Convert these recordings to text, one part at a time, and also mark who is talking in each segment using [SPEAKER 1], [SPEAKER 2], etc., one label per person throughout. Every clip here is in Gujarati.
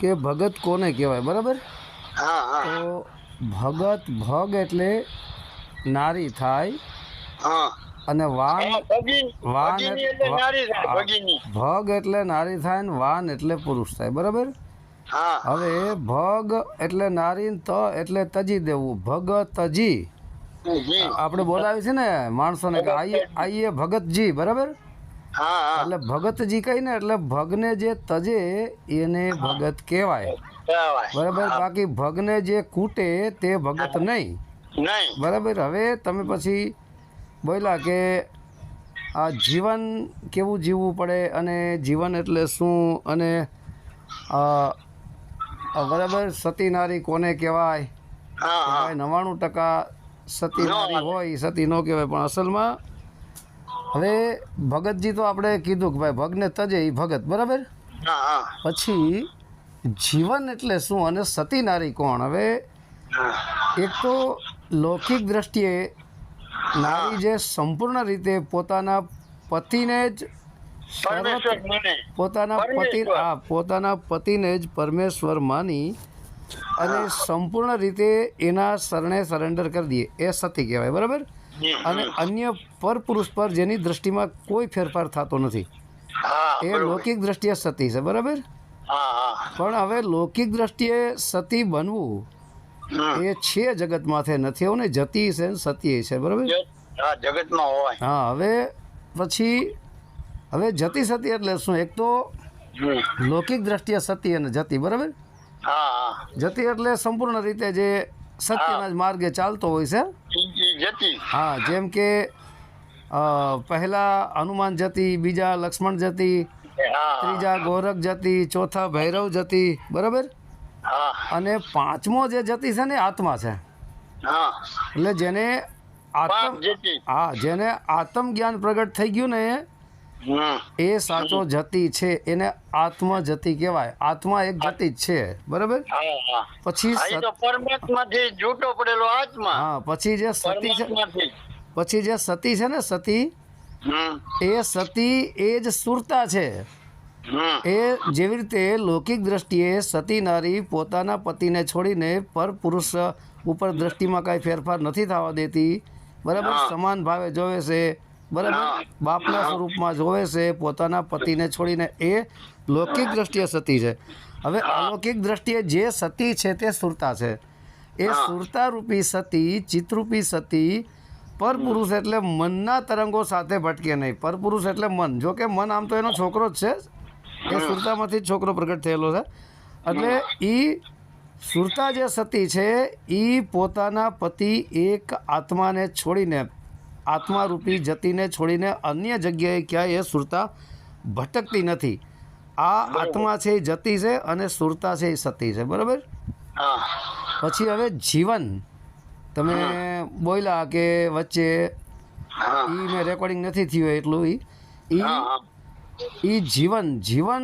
[SPEAKER 1] કે ભગત કોને કહેવાય બરાબર? તો ભગત ભગ એટલે નારી થાય અને વાન વાન. ભગ એટલે નારી થાય ને વાન એટલે પુરુષ થાય બરાબર? હવે ભગ એટલે નારી ને ત એટલે તજી દેવું ભગ તજી આપણે બોલાવી છે ને માણસોને કે આઈએ આઈએ ભગતજી બરાબર? એટલે ભગતજી કહીને એટલે ભગને જે તજે એને ભગત કહેવાય. બરાબર? બાકી ભગને જે કૂટે તે ભગત નહીં. બરાબર? હવે તમે પછી બોલ્યા કે આ જીવન કેવું જીવવું પડે અને જીવન એટલે શું અને બરાબર? સતી નારી કોને કહેવાય? નવ્વાણું ટકા સતી નારી હોય સતી ન કહેવાય. પણ અસલમાં હવે ભગતજી તો આપણે કીધું કે ભાઈ ભગને તજે એ ભગત બરાબર? પછી જીવન એટલે શું અને સતી નારી કોણ? હવે એક તો લૌકિક દ્રષ્ટિએ નારી જે સંપૂર્ણ રીતે પોતાના પતિને જ પોતાના પતિ. પોતાના પતિને જ પરમેશ્વર માની અને સંપૂર્ણ રીતે એના શરણે સરેન્ડર કરી દઈએ. એ સતી કહેવાય બરાબર? અને અન્ય પરપુરુષ પર જેની દ્રષ્ટિમાં કોઈ ફેરફાર થતો નથી. એ. લૌકિક દ્રષ્ટિએ સતી છે બરાબર? પણ હવે લૌકિક દ્રષ્ટિએ સતી બનવું એ છે જગત માથે નથી એવું ને? જતી છે સતી છે બરાબર?
[SPEAKER 2] હા જગતમાં હોય.
[SPEAKER 1] હા હવે પછી હવે જતી સતી એટલે શું? એક તો લૌકિક દ્રષ્ટિએ સતી અને જતી બરાબર? જતી એટલે સંપૂર્ણ રીતે જે સત્યના જ માર્ગે ચાલતો હોય છે.
[SPEAKER 2] જતી.
[SPEAKER 1] હા જેમ કે પહેલા હનુમાન જતી બીજા લક્ષ્મણ જતી ત્રીજા ગોરખ જતી ચોથા ભૈરવ જતી બરાબર? અને પાંચમો જે જતી છે ને આત્મા છે. એટલે જેને આત્મ હા જેને આત્મ જ્ઞાન પ્રગટ થઈ ગયું ને એ સાચો જતી છે એને આત્મ જતી કહેવાય. આત્મા એક જતી જ છે બરાબર? પછી
[SPEAKER 2] પરમાત્માથી જૂટો પડેલો આત્મા.
[SPEAKER 1] હા પછી જે સતી છે પછી જે સતી છે ને સતી એ સતી એ જ સુરતા છે. એ જેવી રીતે લૌકિક દ્રષ્ટિએ સતી નારી પોતાના પતિને છોડીને પર પુરુષ ઉપર દ્રષ્ટિમાં કાંઈ ફેરફાર નથી થવા દેતી બરાબર? સમાન ભાવે જોવે છે બરાબર? બાપના સ્વરૂપમાં જોવે છે પોતાના પતિને છોડીને એ લૌકિક દ્રષ્ટિએ સતી છે. હવે અલૌકિક દ્રષ્ટિએ જે સતી છે તે સુરતા છે. એ સુરતારૂપી રૂપી સતી ચિત્રૂપી સતી પરપુરુષ એટલે મનના તરંગો સાથે ભટકે નહીં. પરપુરુષ એટલે મન. જો કે મન આમ તો એનો છોકરો જ છે. એ સુરતામાંથી જ છોકરો પ્રગટ થયેલો છે. એટલે એ સુરતા જે સતી છે એ પોતાના પતિ એક આત્માને છોડીને આત્મારૂપી જતીને છોડીને અન્ય જગ્યાએ ક્યાંય એ સુરતા ભટકતી નથી. આ આત્મા છે એ જતી છે અને સુરતા છે એ સતી છે. બરાબર? પછી હવે જીવન. તમે બોલ્યા કે વચ્ચે ઈ મેં રેકોર્ડિંગ નથી થયું એટલું ઈ. ઈ ઈ જીવન. જીવન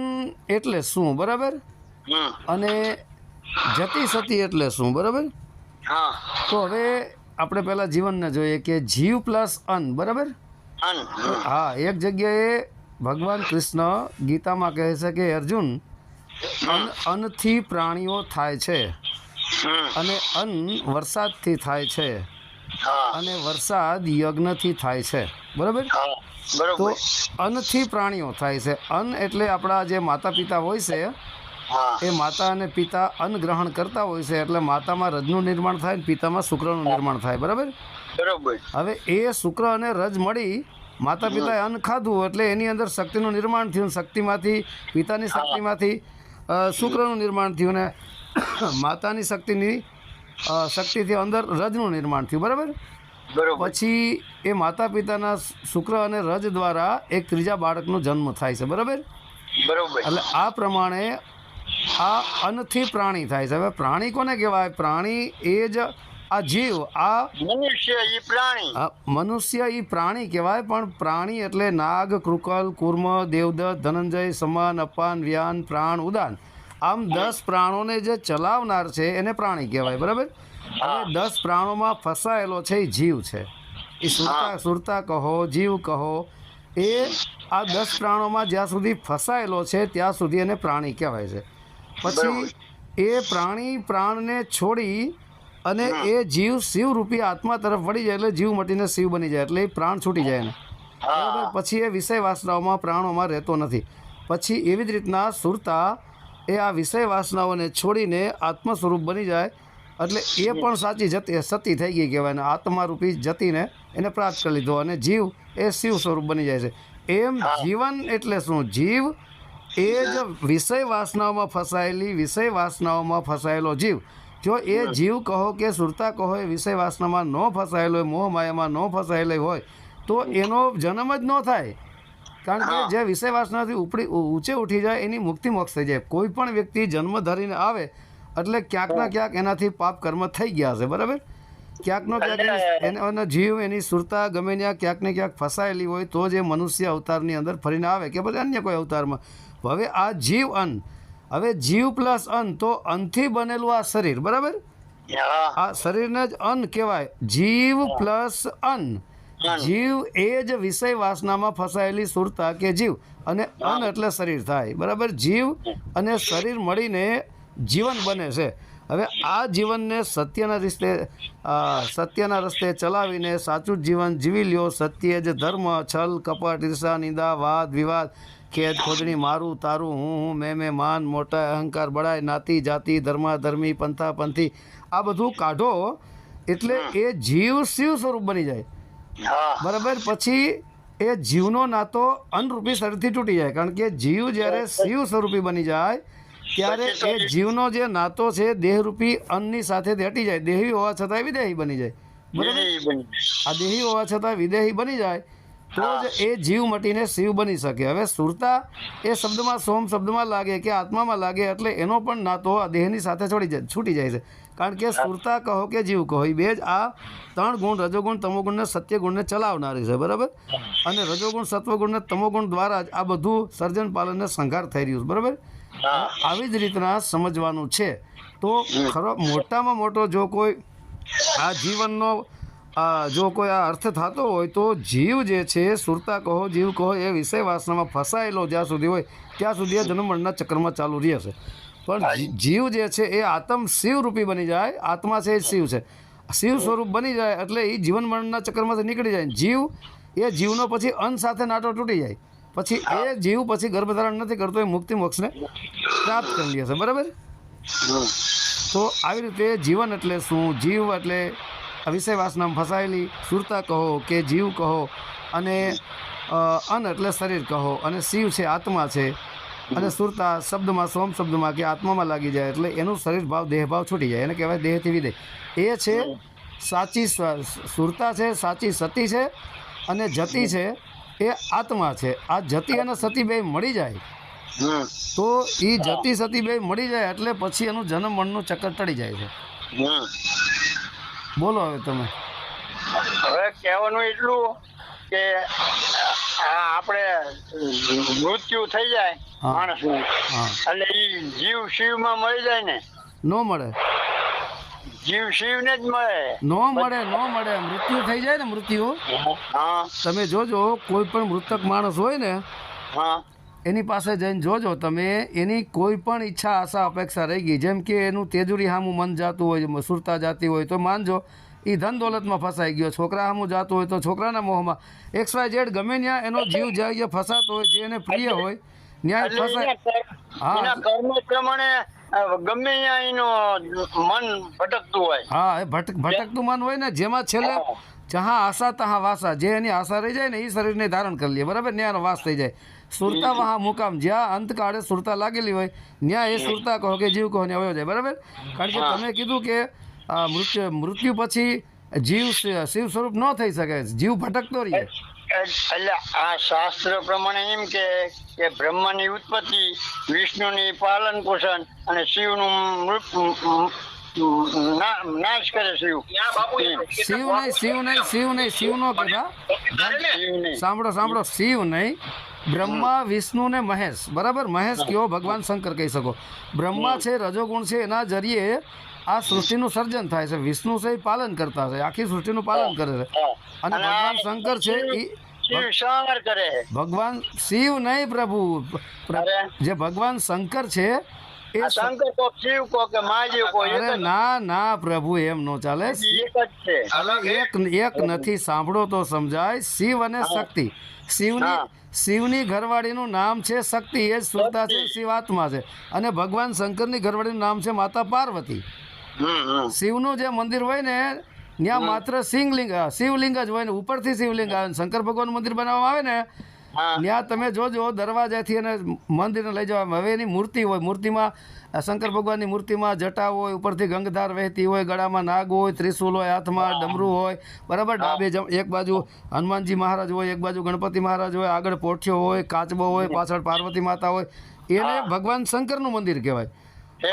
[SPEAKER 1] એટલે શું? બરાબર? અને જતી સતી એટલે શું? બરાબર?
[SPEAKER 2] હા.
[SPEAKER 1] તો હવે આપણે પહેલાં જીવનને જોઈએ કે જીવ પ્લસ અન્ન બરાબર? હા. એક જગ્યાએ ભગવાન કૃષ્ણ ગીતામાં કહે છે કે અર્જુન અન્ન અન્નથી પ્રાણીઓ થાય છે અને અન્ન વરસાદથી થાય છે અને વરસાદ યજ્ઞથી થાય છે. બરાબર? તો અન્નથી પ્રાણીઓ થાય છે. અન્ન એટલે આપણા જે માતા પિતા હોય છે એ માતા અને પિતા અન્ન ગ્રહણ કરતા હોય છે એટલે માતામાં રજનું નિર્માણ થાય ને પિતામાં શુક્રનું નિર્માણ થાય બરાબર?
[SPEAKER 2] બરાબર.
[SPEAKER 1] હવે એ શુક્ર અને રજ મળી માતા પિતાએ અન્ન ખાધું એટલે એની અંદર શક્તિનું નિર્માણ થયું શક્તિમાંથી પિતાની શક્તિમાંથી શુક્રનું નિર્માણ થયું ને માતાની શક્તિની શક્તિથી અંદર રજનું નિર્માણ થયું બરાબર. પછી એ માતા પિતાના શુક્ર અને રજ દ્વારા એક ત્રીજા બાળકનો જન્મ થાય છે બરાબર?
[SPEAKER 2] બરાબર.
[SPEAKER 1] એટલે આ પ્રમાણે આ અન્નથી પ્રાણી થાય છે. હવે પ્રાણી કોને કહેવાય? પ્રાણી એ જ આ જીવ આ
[SPEAKER 2] મનુષ્ય ઈ પ્રાણી.
[SPEAKER 1] મનુષ્ય એ પ્રાણી કહેવાય પણ પ્રાણી એટલે નાગ કૃકલ કુર્મ દેવદત્ત ધનંજય સમાન અપાન વ્યાન પ્રાણ ઉદાન. આમ દસ પ્રાણોને જે ચલાવનાર છે એને પ્રાણી કહેવાય બરાબર? હવે દસ પ્રાણોમાં ફસાયેલો છે એ જીવ છે. એ સુરતા સુરતા કહો જીવ કહો એ આ દસ પ્રાણોમાં જ્યાં સુધી ફસાયેલો છે ત્યાં સુધી એને પ્રાણી કહેવાય છે. પછી એ પ્રાણી પ્રાણને છોડી અને એ જીવ શિવ રૂપી આત્મા તરફ વળી જાય એટલે જીવ મટીને શિવ બની જાય એટલે એ પ્રાણ છૂટી જાય એને. પછી એ વિષય વાસનાઓમાં પ્રાણોમાં રહેતો નથી. પછી એવી જ રીતના સુરતા એ આ વિષય વાસનાઓને છોડીને આત્મ સ્વરૂપ બની જાય એટલે એ પણ સાચી જતી સતી થઈ ગઈ કહેવાય ને આત્મારૂપી જતીને એને પ્રાપ્ત કરી લીધો અને જીવ એ શિવ સ્વરૂપ બની જાય છે. એમ જીવન એટલે શું? જીવ એ જ વિષય વાસનાઓમાં ફસાયેલી વિષય વાસનાઓમાં ફસાયેલો જીવ. જો એ જીવ કહો કે સુરતા કહો એ વિષય વાસનામાં ન ફસાયેલો હોય મોહ માયામાં ન ફસાયેલો હોય તો એનો જન્મ જ ન થાય. કારણ કે જે વિષય વાસનાથી ઉપડી ઊંચે ઉઠી જાય એની મુક્તિ મોક્ષ થઈ જાય. કોઈ પણ વ્યક્તિ જન્મ ધરીને આવે એટલે ક્યાંક ના ક્યાંક એનાથી પાપ કર્મ થઈ ગયા હશે બરાબર? ક્યાંકનો ક્યાંક એનો જીવ એની સુરતા ગમે ત્યાં ક્યાંક ને ક્યાંક ફસાયેલી હોય તો જ મનુષ્ય અવતારની અંદર ફરીને આવે કે પછી અન્ય કોઈ અવતારમાં. હવે આ જીવ અન્ન. હવે જીવ પ્લસ અન્ન તો અન્નથી બનેલું આ શરીર બરાબર? આ શરીરને જ અન્ન કહેવાય. જીવ પ્લસ અન્ન. જીવ એ જ વિષય વાસનામાં ફસાયેલી સુરતા કે જીવ. અને અન્ન એટલે શરીર થાય બરાબર? જીવ અને શરીર મળીને જીવન બને છે. હવે આ જીવનને સત્યના રસ્તે સત્યના રસ્તે ચલાવીને સાચું જીવન જીવી લ્યો. સત્ય જ ધર્મ છલ કપટ ઈર્ષા નિંદા વાદ વિવાદ. ખેદ ખોદણી મારું તારું હું હું મેં મેં માન મોટા અહંકાર બળાય નાતી જાતિ ધર્મા ધર્મી પંથા પંથી. આ બધું કાઢો એટલે એ જીવ શિવ સ્વરૂપ બની જાય. બરાબર? પછી એ જીવનો નાતો અનરૂપી શરીરથી તૂટી જાય. કારણ કે જીવ જ્યારે શિવ સ્વરૂપી બની જાય ત્યારે એ જીવનો જે નાતો છે દેહરૂપી અન્નની સાથે દેટી જાય. દેહી હોવા છતાં વિદેહી બની જાય. બરાબર? આ દેહી હોવા છતાં વિદેહી બની જાય. તો જ એ જીવ મટીને શિવ બની શકે. હવે સુરતા એ શબ્દમાં સોમ શબ્દમાં લાગે કે આત્મામાં લાગે એટલે એનો પણ નાતો આ દેહની સાથે છોડી જાય છૂટી જાય છે. કારણ કે સુરતા કહો કે જીવ કહો એ બે જ આ ત્રણ ગુણ રજોગુણ તમોગુણને સત્યગુણને સત્ય ગુણને ચલાવનારી છે બરાબર? અને રજોગુણ સત્વગુણને તમોગુણ દ્વારા જ આ બધું સર્જન પાલનને સંઘાર થઈ રહ્યું છે બરાબર? આવી જ રીતના સમજવાનું છે. તો ખરો મોટામાં મોટો જો કોઈ આ જીવનનો આ જો કોઈ આ અર્થ થતો હોય તો જીવ જે છે સુરતા કહો જીવ કહો એ વિષય વાસનામાં ફસાયેલો જ્યાં સુધી હોય ત્યાં સુધી આ જન્મમરણના ચક્રમાં ચાલુ રહે છે પણ જીવ જે છે એ આત્મ શિવ રૂપી બની જાય આત્મા છે એ શિવ છે. શિવ સ્વરૂપ બની જાય એટલે એ જીવન મરણના ચક્કરમાંથી નીકળી જાય. જીવ એ જીવનો પછી અન્ન સાથે નાટો તૂટી જાય. પછી એ જીવ પછી ગર્ભધારણ નથી કરતો એ મુક્તિ મોક્ષને પ્રાપ્ત કરી લે છે. બરાબર? તો આવી રીતે જીવન એટલે શું? જીવ એટલે આ ફસાયેલી સુરતા કહો કે જીવ કહો અને અન એટલે શરીર કહો અને શિવ છે, આત્મા છે. અને સુરતા શબ્દમાં, સોમ શબ્દમાં કે આત્મામાં લાગી જાય એટલે એનું શરીર ભાવ દેહભાવ છૂટી જાય. એને કહેવાય દેહથી વિદે એ છે સાચી સુરતા છે, સાચી સતી છે અને જતી છે એ આત્મા છે. આ જતી અને સતી બે મળી જાય. તો એ જતી, સતી બે મળી જાય એટલે પછી એનું જન્મ મનનું ચક્કર ટળી જાય છે. બોલો હવે તમે.
[SPEAKER 2] હવે કહેવાનું એટલું કે આપણે મૃત્યુ થઈ જાય. માણસનું એટલે એ જીવ શિવમાં મળી જાય ને.
[SPEAKER 1] ન મળે.
[SPEAKER 2] જીવ શિવને જ મળે.
[SPEAKER 1] ન મળે ન મળે. મૃત્યુ થઈ જાય ને મૃત્યુ.
[SPEAKER 2] હા.
[SPEAKER 1] તમે જોજો કોઈ પણ મૃતક માણસ હોય ને
[SPEAKER 2] હા.
[SPEAKER 1] એની પાસે જઈને જોજો તમે એની કોઈ પણ ઈચ્છા આશા અપેક્ષા રહી ગઈ. જેમ કે એનું તેજુરી હામું મન જાતું હોય સુરતા જાતી હોય તો માનજો એ ધન દોલતમાં ફસાઈ ગયો. છોકરા સામું જાતું હોય તો છોકરાના મોહમાં એક્સ વાય ઝેડ ગમે ત્યાં એનો જીવ જ્યાં ફસાતો હોય જે એને પ્રિય હોય ન્યાય ફસાય. હા.
[SPEAKER 2] કર્મ પ્રમાણે ગમે એનું મન ભટકતું હોય.
[SPEAKER 1] હા એ ભટક ભટકતું મન હોય ને જેમાં છેલ્લે જહા આશા તહા વાસા જે એની આશા રહી જાય ને એ શરીરને ધારણ કરી લે. બરાબર? ન્યાયનો વાસ થઈ જાય. સુરતા મહા મુકામ. જ્યાં અંતકાળે સુરતા લાગેલી હોય ત્યાં એ સુરતા કહો કે જીવ કહો ને વયો જાય બરાબર? કારણ કે તમે કીધું કે મૃત્યુ મૃત્યુ પછી જીવ શિવ સ્વરૂપ ન થઈ શકે જીવ ભટકતો રહે.
[SPEAKER 2] એટલે આ શાસ્ત્ર પ્રમાણે એમ કે કે બ્રહ્માની ઉત્પત્તિ વિષ્ણુની પાલન પોષણ અને શિવનું નાશ કરે શિવ.
[SPEAKER 1] શિવ નહીં શિવ નહીં શિવ નહીં શિવ નો કીધા સાંભળો સાંભળો શિવ નહીં. બ્રહ્મા વિષ્ણુ ને મહેશ. બરાબર? મહેશ કયો? ભગવાન શંકર કહી શકો. બ્રહ્મા છે રજોગુણ છે એના જરીએ આ સૃષ્ટિનું સર્જન થાય છે. વિષ્ણુ છે એ પાલન કરતા છે. આખી સૃષ્ટિનું પાલન કરે છે. અને ભગવાન શંકર છે
[SPEAKER 2] કરે.
[SPEAKER 1] ભગવાન શિવ નહીં પ્રભુ. પ્ર- જે ભગવાન શંકર છે એ
[SPEAKER 2] શંકર કો શિવ કો કે મહાદેવ કો
[SPEAKER 1] અરે ના ના પ્રભુ એમ નો ચાલે.
[SPEAKER 2] એક જ છે.
[SPEAKER 1] એક એક નથી સાંભળો તો સમજાય. શિવ અને શક્તિ. શિવની. શિવની ઘરવાળીનું નામ છે શક્તિ એ જ સુરતા છે શિવ આત્મા છે. અને ભગવાન શંકરની ઘરવાળીનું નામ છે માતા પાર્વતી.
[SPEAKER 2] શિવનું
[SPEAKER 1] શિવનું જે મંદિર હોય ને ત્યાં માત્ર શિવલિંગ શિવલિંગ જ હોય ને ઉપરથી શિવલિંગ આવે શંકર ભગવાન મંદિર બનાવવામાં આવે ને ત્યાં તમે જોજો દરવાજાથી અને મંદિરને લઈ જવા. હવે એની મૂર્તિ હોય મૂર્તિમાં શંકર ભગવાનની મૂર્તિમાં જટા હોય ઉપરથી ગંગધાર વહેતી હોય ગળામાં નાગ હોય ત્રિશુલ હોય હાથમાં ડમરું હોય બરાબર? ડાબે એક બાજુ હનુમાનજી મહારાજ હોય એક બાજુ ગણપતિ મહારાજ હોય આગળ પોઠિયો હોય કાચબો હોય પાછળ પાર્વતી માતા હોય. એને ભગવાન શંકરનું મંદિર કહેવાય.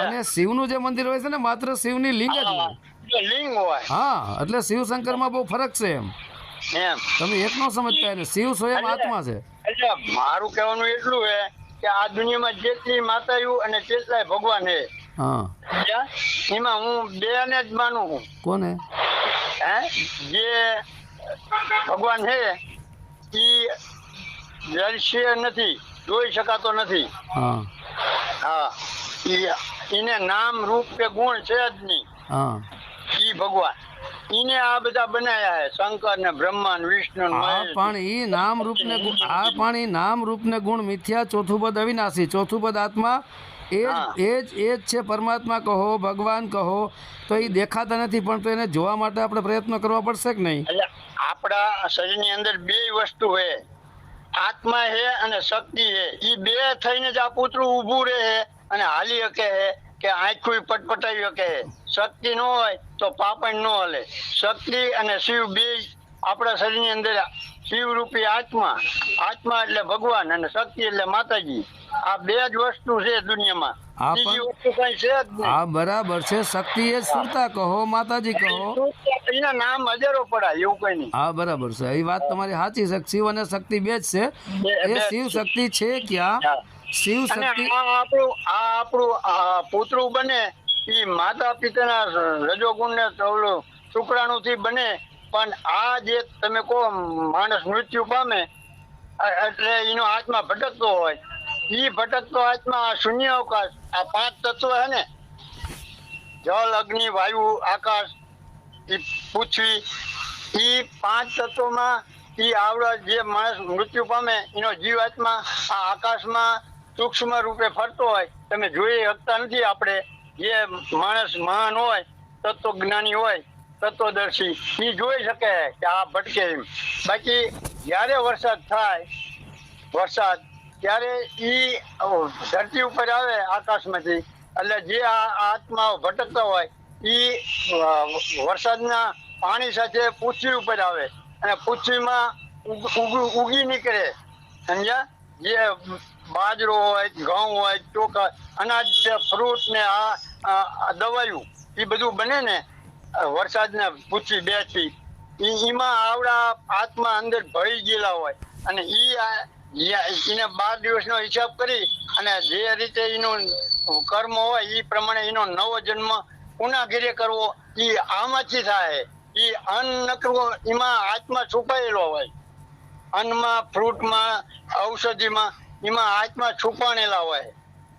[SPEAKER 1] અને શિવનું જે મંદિર હોય છે ને માત્ર શિવની લિંગ જ હોય.
[SPEAKER 2] લિંગ હોય.
[SPEAKER 1] હા એટલે શિવ શંકરમાં બહુ ફરક છે એમ.
[SPEAKER 2] એમ.
[SPEAKER 1] તમે એક નો સમજતા એને. શિવ સ્વયં આત્મા છે.
[SPEAKER 2] એટલે મારું કહેવાનું એટલું છે કે આ દુનિયામાં જેટલી માતાઓ અને જેટલાય ભગવાન હે.
[SPEAKER 1] હા
[SPEAKER 2] એમાં હું બે ને જ માનું છું.
[SPEAKER 1] કોને?
[SPEAKER 2] હે? જે ભગવાન છે એ દર્શ્ય નથી જોઈ શકાતો નથી.
[SPEAKER 1] હા.
[SPEAKER 2] હા. એને નામ રૂપ કે ગુણ છે જ નહીં.
[SPEAKER 1] હા.
[SPEAKER 2] ઈ ભગવાન. ઈને આ બધા બનાયા છે. શંકર ને બ્રહ્મા વિષ્ણુ ને
[SPEAKER 1] પણ ઈ નામ રૂપ ને આ પણ ઈ નામ રૂપ ને ગુણ મિથ્યા ચોથું પદ અવિનાશી. ચોથું પદ આત્મા. એ જ એ જ એ જ છે પરમાત્મા કહો ભગવાન કહો. તો એ દેખાતા નથી પણ તો એને જોવા માટે આપણે પ્રયત્ન કરવા પડશે કે નહીં?
[SPEAKER 2] એટલે આપણા શરીરની અંદર બે વસ્તુ હે આત્મા હે અને શક્તિ હે એ બે થઈને જ આ પુતળું ઊભું રહે અને હાલી શકે કે આંખું પટપટાવ્યો કે શક્તિ ન હોય તો પાપણ ન હલે. શક્તિ અને શિવ બે આપણા શરીરની અંદર શિવ રૂપી આત્મા. આત્મા એટલે ભગવાન અને શક્તિ એટલે માતાજી. આ બે જ વસ્તુ છે દુનિયામાં. બીજી વસ્તુ કઈ છે જ નહીં.
[SPEAKER 1] આ બરાબર છે. શક્તિ એ સુરતા કહો માતાજી કહો.
[SPEAKER 2] એના નામ હજારો પડાય એવું કઈ નહીં.
[SPEAKER 1] હા બરાબર છે. એ વાત તમારી સાચી છે. શિવ અને શક્તિ બે જ છે. એ શિવ શક્તિ છે ક્યાં. શિવ શક્તિ
[SPEAKER 2] આપણું આ આપણું પુતળું બને એ માતા પિતાના રજોગુણ ને શુક્રાણુ થી બને. પણ આ જે તમે કહો માણસ મૃત્યુ પામે એટલે એનો આત્મા ભટકતો હોય. એ ભટકતો આત્મા શૂન્ય અવકાશ આ પાંચ તત્વ હે ને? જળ અગ્નિ વાયુ આકાશ એ પૃથ્વી એ પાંચ તત્વોમાં એ આવડા જે માણસ મૃત્યુ પામે એનો જીવ આત્મા આ આકાશમાં સૂક્ષ્મ રૂપે ફરતો હોય, તમે જોઈ શકતા નથી આપણે. જે માણસ મહાન હોય, તત્વજ્ઞાની હોય, તત્વદર્શી એ જોઈ શકે કે આ ભટકે એમ. બાકી જ્યારે વરસાદ થાય, વરસાદ, ત્યારે ઈ ધરતી ઉપર આવે આકાશમાંથી, એટલે જે આ આત્માઓ ભટકતા હોય, ઈ વરસાદના પાણી સાથે પૃથ્વી ઉપર આવે. અને પૃથ્વીમાં ઉગી નીકળે. સમજ્યા? જે બાજરો હોય, ઘઉં હોય, ચોખા, અનાજ છે ફ્રૂટ ને આ દવાયું એ બધું બને ને, વરસાદને પૂછી બેસી ઈમાં આવડા આત્મા અંદર ભળી ગયેલા હોય. અને એને બાર દિવસનો હિસાબ કરી અને જે રીતે એનું કર્મ હોય એ પ્રમાણે એનો નવો જન્મ પુનઃ ઘીરે કરવો એ આમાંથી થાય. એ અન્ન નકરવો એમાં આત્મા છુપાયેલો હોય. અન્નમાં ફ્રૂટમાં ઔષધિમાં એમાં હાથમાં છુપાણેલા હોય.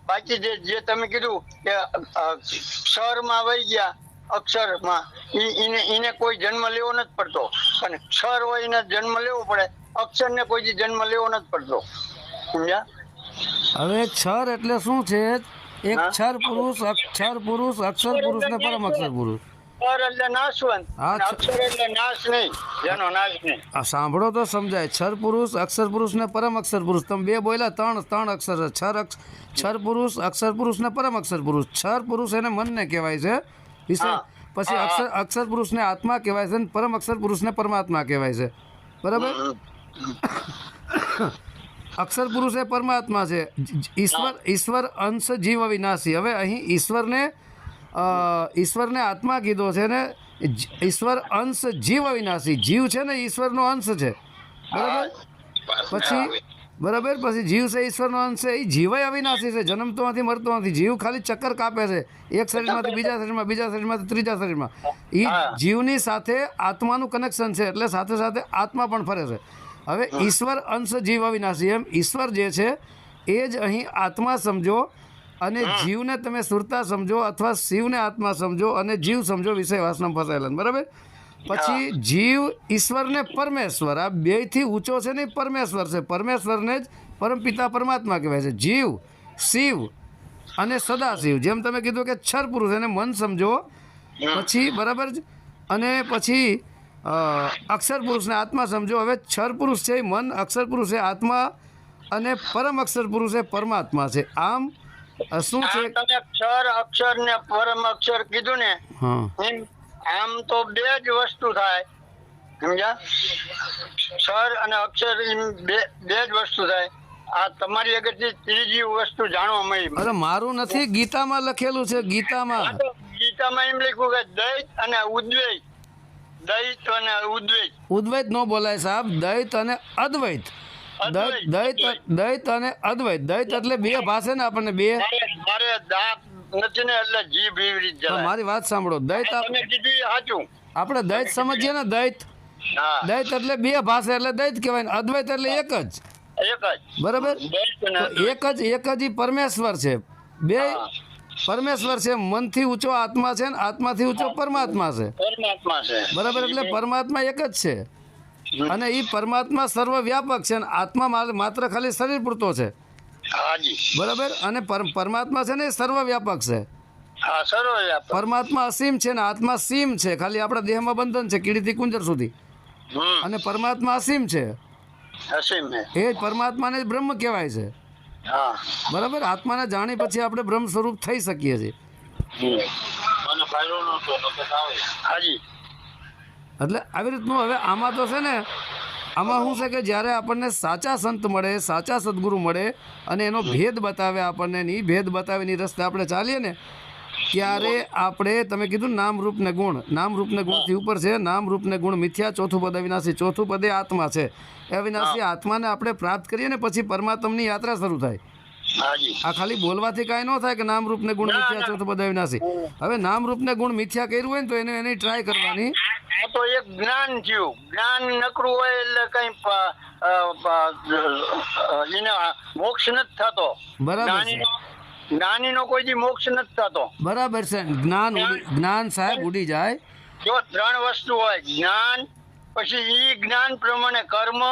[SPEAKER 2] બાકી જે જે તમે કીધું કે અ, વહી ગયા અક્ષરમાં એને એને કોઈ જન્મ લેવો નથી પડતો. અને ક્ષર હોય એને જન્મ લેવો પડે અક્ષરને કોઈ જન્મ લેવો નથી પડતો. સમજ્યા?
[SPEAKER 1] હવે ક્ષર એટલે શું છે? એક ક્ષર પુરુષ અક્ષર પુરુષ અક્ષર પુરુષ ને પરમ અક્ષર પુરુષ.
[SPEAKER 2] ક્ષર એટલે નાશવંત અક્ષર એટલે નાશ નહીં જેનો નાશ નહીં.
[SPEAKER 1] સાંભળો તો સમજાય. છર પુરુષ અક્ષર પુરુષ ને પરમ અક્ષર પુરુષ. તમે બે બોલ્યા ત્રણ ત્રણ અક્ષર છર અક્ષ છર પુરુષ અક્ષર પુરુષ ને પરમ અક્ષર પુરુષ. છર પુરુષ એને મનને કહેવાય છે. પછી અક્ષર અક્ષર પુરુષને આત્મા કહેવાય છે અને પરમ અક્ષર પુરુષને પરમાત્મા કહેવાય છે. બરાબર? અક્ષર પુરુષ એ પરમાત્મા છે. ઈશ્વર ઈશ્વર અંશ જીવ અવિનાશી. હવે અહીં ઈશ્વરને ઈશ્વરને આત્મા કીધો છે ને ઈશ્વર અંશ જીવ અવિનાશી. જીવ છે ને ઈશ્વરનો અંશ છે. બરાબર? પછી બરાબર? પછી જીવ છે ઈશ્વરનો અંશ છે એ જીવય અવિનાશી છે. જન્મતો નથી મરતો નથી જીવ ખાલી ચક્કર કાપે છે. એક શરીરમાંથી બીજા શરીરમાં બીજા શરીરમાંથી ત્રીજા શરીરમાં. એ જીવની સાથે આત્માનું કનેક્શન છે એટલે સાથે સાથે આત્મા પણ ફરે છે. હવે ઈશ્વર અંશ જીવ અવિનાશી એમ. ઈશ્વર જે છે એ જ અહીં આત્મા સમજો અને જીવને તમે સુરતા સમજો અથવા શિવને આત્મા સમજો અને જીવ સમજો વિષય વાસનામાં ફસાયેલા બરાબર? પછી જીવ ઈશ્વરને પરમેશ્વર આ બેયથી ઊંચો છે ને પરમેશ્વર છે. પરમેશ્વરને જ પરમપિતા પરમાત્મા કહેવાય છે. જીવ શિવ અને સદાશિવ જેમ તમે કીધું કે છર પુરુષ એને મન સમજો. પછી બરાબર જ? અને પછી અક્ષર પુરુષને આત્મા સમજો. હવે છર પુરુષ છે મન અક્ષર પુરુષ છે આત્મા અને પરમ અક્ષર પુરુષ એ પરમાત્મા છે. આમ શું છે?
[SPEAKER 2] તમે અક્ષર અક્ષર ને પરમ અક્ષર કીધું ને આમ તો બે જ વસ્તુ થાય. સમજ્યા? સર અને અક્ષર બે બે જ વસ્તુ થાય. આ તમારી આગળથી ત્રીજી વસ્તુ જાણવા મળી.
[SPEAKER 1] અરે મારું નથી ગીતામાં લખેલું છે ગીતામાં.
[SPEAKER 2] ગીતામાં એમ લખ્યું કે દૈત અને ઉદ્વૈત. દૈત અને ઉદ્વૈત.
[SPEAKER 1] ઉદ્વૈત નો બોલાય સાહેબ દૈત અને અદ્વૈત. દૈત દૈત અને અદ્વૈત. દૈત એટલે બે ભાષે ને આપણને બે
[SPEAKER 2] મારે દાંત નથી ને એટલે જીભ એવી રીતે
[SPEAKER 1] મારી વાત સાંભળો. દૈત
[SPEAKER 2] તમે કીધું સાચું.
[SPEAKER 1] આપણે દૈત સમજીએ ને દૈત દૈત એટલે બે ભાષે એટલે દૈત કહેવાય ને. અદ્વૈત એટલે એક જ.
[SPEAKER 2] એક જ.
[SPEAKER 1] બરાબર? એક જ એક જ ઈ પરમેશ્વર છે. બે પરમેશ્વર છે. મનથી ઊંચો આત્મા છે ને. આત્માથી ઊંચો પરમાત્મા છે.
[SPEAKER 2] પરમાત્મા છે.
[SPEAKER 1] બરાબર? એટલે પરમાત્મા એક જ છે. અને એ પરમાત્મા સર્વવ્યાપક છે અને આત્મા માત્ર ખાલી શરીર પૂરતો છે. બરાબર? અને પરમાત્મા છે ને એ સર્વવ્યાપક છે. પરમાત્મા અસીમ છે ને આત્મા સીમ છે. ખાલી આપણા દેહમાં બંધન છે કીડીથી કુંજર સુધી. અને પરમાત્મા અસીમ છે. એ જ પરમાત્માને બ્રહ્મ કહેવાય છે. બરાબર? આત્માને જાણી પછી આપણે બ્રહ્મ સ્વરૂપ થઈ શકીએ છીએ.
[SPEAKER 2] હાજી
[SPEAKER 1] એટલે આવી રીતનું હવે આમાં તો છે ને આમાં શું છે કે જ્યારે આપણને સાચા સંત મળે સાચા સદગુરુ મળે અને એનો ભેદ બતાવે આપણને એ ભેદ બતાવે ની રસ્તે આપણે ચાલીએ ને ત્યારે આપણે તમે કીધું નામ રૂપ ને ગુણ નામ રૂપ ને ગુણથી ઉપર છે નામ રૂપ ને ગુણ મિથ્યા ચોથું પદ અવિનાશી ચોથું પદે આત્મા છે. એ અવિનાશી આત્માને આપણે પ્રાપ્ત કરીએ ને પછી પરમાત્માની યાત્રા શરૂ થાય. આ ખાલી બોલવાથી કાંઈ ન થાય કે નામ રૂપ ને ગુણ મિથ્યા ચોથું પદ અવિનાશી હવે નામ રૂપ ને ગુણ મિથ્યા કર્યું હોય ને તો એને એની ટ્રાય કરવાની.
[SPEAKER 2] આ તો એક જ્ઞાન થયું. જ્ઞાન નકરું હોય એટલે કઈ એને મોક્ષ નથી થતો.
[SPEAKER 1] બરાબર છે.
[SPEAKER 2] જ્ઞાનીનો કોઈ દી મોક્ષ નથી થતો.
[SPEAKER 1] બરાબર છે. જ્ઞાન જ્ઞાન સાહેબ ઉડી જાય.
[SPEAKER 2] જો ત્રણ વસ્તુ હોય. જ્ઞાન પછી ઈ જ્ઞાન પ્રમાણે કર્મ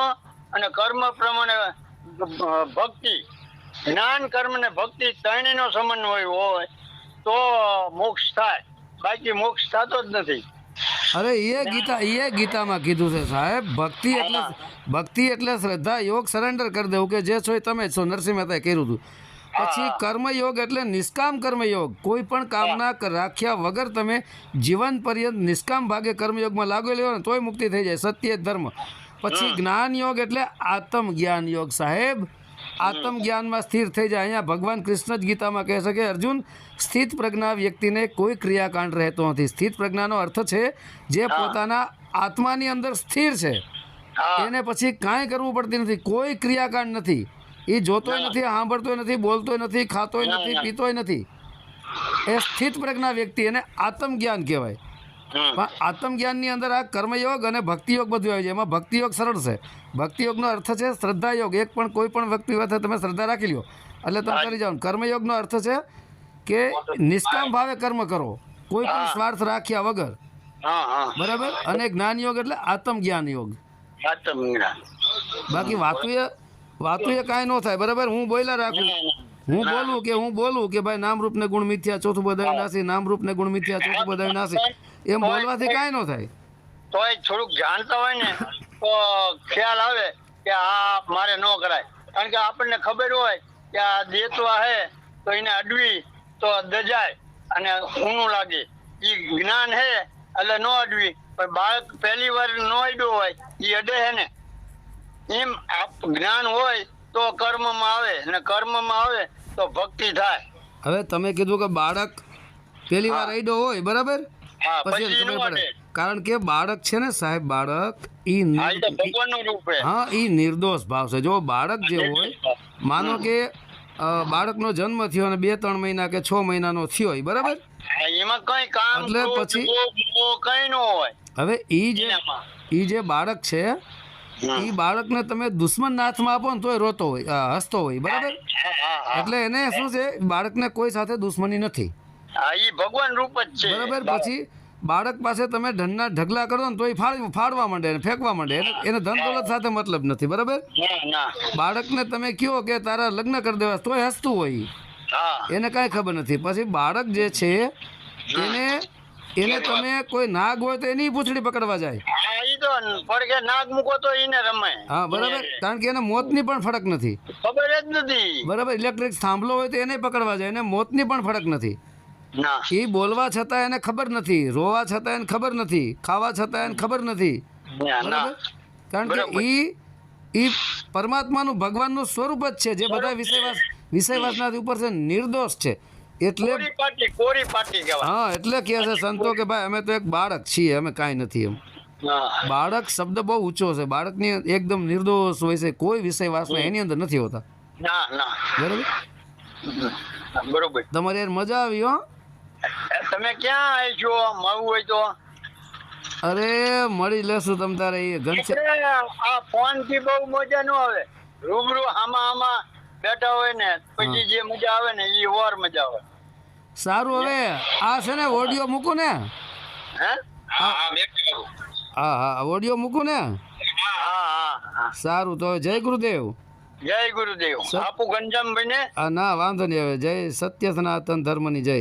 [SPEAKER 2] અને કર્મ પ્રમાણે ભક્તિ. જ્ઞાન કર્મ ને ભક્તિ ત્રણેયનો સમન્વય હોય તો મોક્ષ થાય. બાકી મોક્ષ થતો જ નથી.
[SPEAKER 1] અરે એ ગીતા એ ગીતામાં કીધું છે સાહેબ ભક્તિ એટલે ભક્તિ એટલે શ્રદ્ધા યોગ સરેન્ડર કરી દેવું કે જે છો એ તમે જ છો નરસિંહ મહેતાએ કર્યું હતું. પછી કર્મયોગ એટલે નિષ્કામ કર્મયોગ. કોઈ પણ કામના રાખ્યા વગર તમે જીવન પર્યંત નિષ્કામ ભાગે કર્મયોગમાં લાગુ લેવો ને તોય મુક્તિ થઈ જાય સત્ય ધર્મ. પછી જ્ઞાન યોગ એટલે આત્મ જ્ઞાન યોગ સાહેબ. આત્મ જ્ઞાનમાં સ્થિર થઈ જાય. અહીંયા ભગવાન કૃષ્ણ જ ગીતામાં કહે છે કે અર્જુન સ્થિત પ્રજ્ઞા વ્યક્તિને કોઈ ક્રિયાકાંડ રહેતો નથી. સ્થિત પ્રજ્ઞાનો અર્થ છે જે પોતાના આત્માની અંદર સ્થિર છે. એને પછી કાંઈ કરવું પડતી નથી. કોઈ ક્રિયાકાંડ નથી. એ જોતોય નથી સાંભળતોય નથી બોલતોય નથી ખાતોય નથી પીતોય નથી. એ સ્થિત પ્રજ્ઞા વ્યક્તિ એને આત્મજ્ઞાન કહેવાય.
[SPEAKER 2] હમ.
[SPEAKER 1] પણ આત્મજ્ઞાનની અંદર આ કર્મયોગ અને ભક્તિયોગ બધું આવી જાય એમાં ભક્તિયોગ સરળ છે. ભક્તિયોગનો અર્થ છે શ્રદ્ધાયોગ. એક પણ કોઈ પણ વ્યક્તિ સાથે તમે શ્રદ્ધા રાખી લો એટલે તમે કરી જાઓ. કર્મયોગનો અર્થ છે કે નિષ્કામ ભાવે કર્મ કરો. કોઈ પણ સ્વાર્થ રાખ્યા વગર. બરાબર? અને જ્ઞાન યોગ એટલે આત્મજ્ઞાન. યોગ બાકી વાતુએ વાતુએ કાંઈ ન થાય. બરાબર? હું બોલ્યા રાખું. હું બોલું કે હું બોલું કે ભાઈ નામ રૂપ ને ગુણ મિથ્યા ચોથું બધાવી નાસી. નામ રૂપ ને ગુણ મિથ્યા ચોથું બધાવી નાસી. એમ બોલવાથી કાંઈ ન થાય.
[SPEAKER 2] તોય થોડુંક જાણતા હોય ને તો ખ્યાલ આવે કે આ મારે ન કરાય. કારણ કે આપણને ખબર હોય કે આ દેતવા હે તો એને અડવી તો દજાય અને ઊનું લાગે. એ જ્ઞાન હે એટલે ન અડવી. પણ બાળક પહેલી વાર ન અડ્યો હોય એ અડે હે ને. એમ આપ- જ્ઞાન હોય તો કર્મમાં આવે અને કર્મમાં આવે તો ભક્તિ થાય.
[SPEAKER 1] હવે તમે કીધું કે બાળક પહેલી વાર અડ્યો હોય બરાબર? પછી ખબર પડે. કારણ કે બાળક છે ને સાહેબ બાળક ઈ
[SPEAKER 2] હે
[SPEAKER 1] ઈ નિર્દોષ ભાવ છે. જો બાળક જે હોય માનો કે બાળકનો જન્મ થયો અને બે ત્રણ મહિના કે છ મહિનાનો થયો હોય બરાબર?
[SPEAKER 2] એમાં કઈ કામ
[SPEAKER 1] એટલે પછી-
[SPEAKER 2] કઈ ન હોય.
[SPEAKER 1] હવે ઈ જે ઈ જે બાળક છે
[SPEAKER 2] ઈ
[SPEAKER 1] એ બાળકને તમે દુશ્મન નાથમાં આપો ને તોય રોતો હોય હસતો હોય બરાબર? એટલે એને શું છે બાળકને કોઈ સાથે દુશ્મની નથી.
[SPEAKER 2] હા ભગવાન રૂપ જ છે.
[SPEAKER 1] બરાબર પછી બાળક પાસે તમે ધનના ઢગલા કરો ને તો એ ફાડ ફાડવા માંડે ફેંકવા માંડે. એને ધન દોલત સાથે મતલબ નથી બરાબર? બાળકને તમે કહો કે તારા લગ્ન કરી દેવા તોય હસતું હોય. એને કાંઈ ખબર નથી. પછી બાળક જે છે એને એને તમે કોઈ નાગ હોય તો એની પૂંછડી પકડવા જાય.
[SPEAKER 2] હા તો નાગ મૂકો તો
[SPEAKER 1] બરાબર? કારણ કે એને મોતની પણ ફરક નથી.
[SPEAKER 2] ખબર જ નથી.
[SPEAKER 1] બરાબર? ઇલેક્ટ્રિક થાંભલો હોય તો એને પકડવા જાય એને મોતની પણ ફરક નથી. એ બોલવા છતાં એને ખબર નથી રોવા છતાં એને ખબર નથી ખાવા છતાં એને ખબર નથી. કારણ કે
[SPEAKER 2] એ
[SPEAKER 1] ઈ પરમાત્માનું ભગવાનનું સ્વરૂપ જ છે જે બધા વિષયવાસ વિષયવાસના ઉપર છે નિર્દોષ છે. એટલે હા એટલે કહે છે સંતો કે ભાઈ અમે તો એક બાળક છીએ અમે કાંઈ નથી એમ. બાળક શબ્દ બહુ ઊંચો છે બાળકની એકદમ નિર્દોષ હોય છે કોઈ વિષયવાસમાં એની અંદર નથી હોતા. બરાબર?
[SPEAKER 2] બરોબર.
[SPEAKER 1] તમારે યાર મજા આવી હો.
[SPEAKER 2] એ તમે ક્યાં આવી છો? મળવું હોય તો?
[SPEAKER 1] અરે મળી લેશું તમ તારે એ ઘનશ્યામ
[SPEAKER 2] આ ફોનથી બહુ મજા નો આવે. રૂબરૂ આમાં આમાં બેઠા હોય ને પછી જે મજા આવે ને એ ઓર મજા આવે.
[SPEAKER 1] સારું હવે આ છે ને ઓડિયો મૂકું ને?
[SPEAKER 2] હે?
[SPEAKER 1] હા. હા ઓડિયો મૂકું ને?
[SPEAKER 2] હા હા હા
[SPEAKER 1] સારું તો જય ગુરુદેવ.
[SPEAKER 2] જય ગુરુદેવ. આપુ ગંજામભાઈ ને
[SPEAKER 1] ના વાંધો નહીં હવે જય સત્ય સનાતન ધર્મની જય.